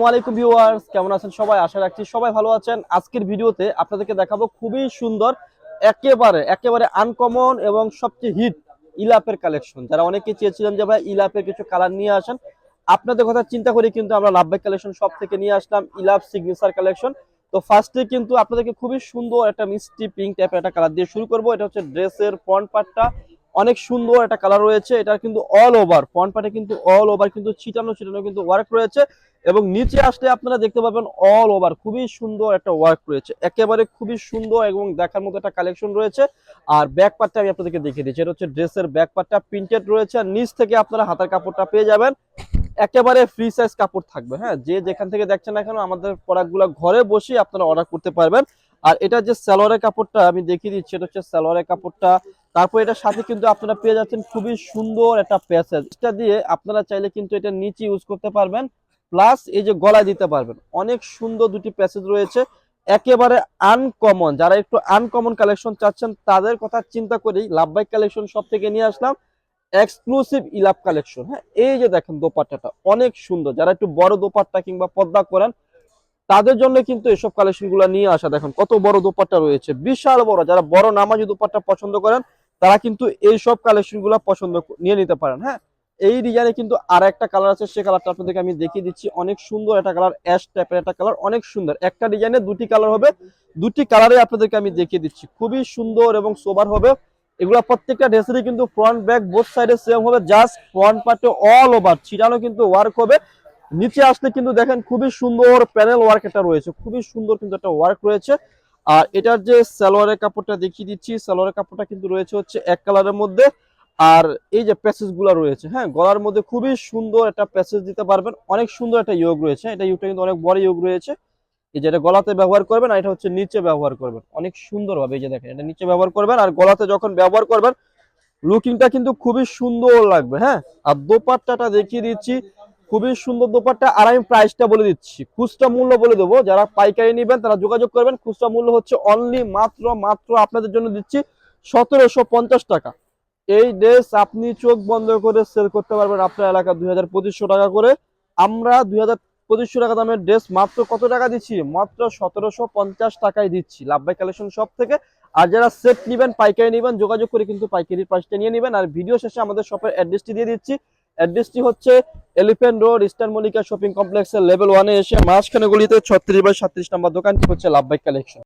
আসসালামাইকুম ভিউয়ার্স, কেমন আছেন সবাই? আশা রাখছি সবাই ভালো আছেন। আজকের ভিডিওতে আপনাদেরকে দেখাবো খুবই সুন্দর, একেবারে একেবারে আনকমন এবং সবচেয়ে হিট ইলাপের কালেকশন যারা অনেকে চেয়েছিলেন যে ভাই ইলাপের কিছু কালার নিয়ে আসেন, আপনাদের কথা চিন্তা করে কিন্তু আমরা লাভবাই কালেকশন সব থেকে নিয়ে আসলাম, ইলাপ সিগনেচার কালেকশন তো ফার্স্টে কিন্তু আপনাদেরকে খুবই সুন্দর একটা মিষ্টি পিঙ্ক টাইপের একটা কালার দিয়ে শুরু করব। এটা হচ্ছে ড্রেসের ফ্রন্ট পার্টটা অনেক সুন্দর একটা কালার রয়েছে। এটা কিন্তু অল ওভার ফ্রন্ট পার্টে কিন্তু অল ওভার কিন্তু ছিটানো ছিটানো কিন্তু ওয়ার্ক রয়েছে। এবং নিচে আসলে আপনারা দেখতে পাবেন অল ওভার খুবই সুন্দর একটা ওয়ার্ক রয়েছে। একেবারে খুবই সুন্দর এবং দেখার মতো একটা কালেকশন রয়েছে। আর ব্যাক পার্টটা আমি আপনাদেরকে দেখিয়ে দিচ্ছি। এটা হচ্ছে ড্রেসের ব্যাক পার্টটা প্রিন্টেড রয়েছে। আর নিচ থেকে আপনারা হাতার কাপড়টা পেয়ে যাবেন। একেবারে ফ্রি সাইজ কাপড় থাকবে হ্যাঁ? যে যেখান থেকে দেখছেন না কেন, আমাদের প্রোডাক্টগুলো ঘরে বসে আপনারা অর্ডার করতে পারবেন। আর এটা যে সালোয়ারের কাপড়টা আমি দেখিয়ে দিচ্ছি, এটা হচ্ছে সালোয়ারের কাপড়টা। তারপর এটার সাথে কিন্তু আপনারা পেয়ে যাচ্ছেন খুবই সুন্দর একটা প্যাসেজ। এটা দিয়ে আপনারা চাইলে কিন্তু এটা নিচে ইউজ করতে পারবেন প্লাস এই যে গলায় দিতে পারবেন। অনেক সুন্দর দুটি প্যাসেজ রয়েছে, একেবারে আনকমন যারা একটু আনকমন কালেকশন চাচ্ছেন, তাদের কথা চিন্তা করেই লাভবাইক কালেকশন সব থেকে নিয়ে আসলাম এক্সক্লুসিভ ইলাপ কালেকশন হ্যাঁ এই যে দেখেন দোপাট্টাটা, অনেক সুন্দর। যারা একটু বড় দোপাট্টা কিংবা পর্দা করেন তাদের জন্য কিন্তু এসব কালেকশনগুলো নিয়ে আসা, দেখেন কত বড় দোপাট্টা রয়েছে, বিশাল বড়। যারা বড় নামাজি দোপাট্টা পছন্দ করেন, তারা কিন্তু এই সব কালেকশনগুলো পছন্দ নিয়ে নিতে পারেন হ্যাঁ? এই ডিজাইনে কিন্তু আর একটা কালার আছে, সে কালারটা আপনাদেরকে আমি দেখিয়ে দিচ্ছি। অনেক সুন্দর একটা কালার অ্যাশ টাইপের একটা কালার অনেক সুন্দর। একটা ডিজাইনে দুটি কালার হবে, দুটি কালারে আপনাদেরকে আমি দেখিয়ে দিচ্ছি। খুবই সুন্দর এবং সোবার হবে। এগুলা প্রত্যেকটা ড্রেসেরই কিন্তু ফ্রন্ট ব্যাক বোথ সাইডে সেম হবে জাস্ট ফ্রন্ট পার্টে অল ওভার ছিটানো কিন্তু ওয়ার্ক হবে। নিচে আসলে কিন্তু দেখেন খুবই সুন্দর প্যানেল ওয়ার্ক এটা রয়েছে, খুবই সুন্দর কিন্তু একটা ওয়ার্ক রয়েছে। আর এটার যে সালোয়ারের কাপড়টা দেখিয়ে দিচ্ছি, সালোয়ারের কাপড়টা কিন্তু রয়েছে হচ্ছে এক কালারের মধ্যে। আর এই যে প্যাসেজগুলা রয়েছে হ্যাঁ গলার মধ্যে খুবই সুন্দর একটা প্যাসেজ দিতে পারবেন। অনেক সুন্দর একটা ইয়োগ রয়েছে, এটা ইয়োগটা কিন্তু অনেক বড় ইয়োগ রয়েছে। এই যেটা গলাতে ব্যবহার করবেন আর এটা হচ্ছে নিচে ব্যবহার করবেন। অনেক সুন্দর ভাবে এই যে দেখেন, এটা নিচে ব্যবহার করবেন আর গলাতে যখন ব্যবহার করবেন লুকিংটা কিন্তু খুবই সুন্দর লাগবে হ্যাঁ। আর দোপাট্টাটা দেখিয়ে দিচ্ছি খুবই সুন্দর দোপাট্টা। আর আমি প্রাইসটা বলে দিচ্ছি। খুচরা মূল্য বলে দেবো। যারা পাইকারি নেবেন, তারা যোগাযোগ করবেন। খুচরা মূল্য হচ্ছে অনলি মাত্র মাত্র আপনাদের জন্য দিচ্ছি সতেরোশো পঞ্চাশ টাকা। এই ড্রেস আপনি চোখ বন্ধ করে সেল করতে পারবেন আপনার এলাকা দুই হাজার পঁচিশশো টাকা করে। আমরা দুই হাজার পঁচিশশো টাকা দামের ড্রেস মাত্র কত টাকা দিচ্ছি? মাত্র সতেরোশো পঞ্চাশ টাকায় দিচ্ছি। লাভবাই কালেকশন সব থেকে। আর যারা সেট নেবেন, পাইকারি নেবেন, যোগাযোগ করে কিন্তু পাইকারির প্রাইসটা নিয়ে নেবেন। আর ভিডিও শেষে আমাদের শপের অ্যাড্রেসটি দিয়ে দিচ্ছি। অ্যাড্রেসটি হচ্ছে elephant road eastern Monika shopping কমপ্লেক্সের লেভেল ওয়ানে এসে মাঝখানে গলিতে ছত্রিশ বাই সাত্রিশ নম্বর দোকানটি হচ্ছে লাভবাই কালেকশন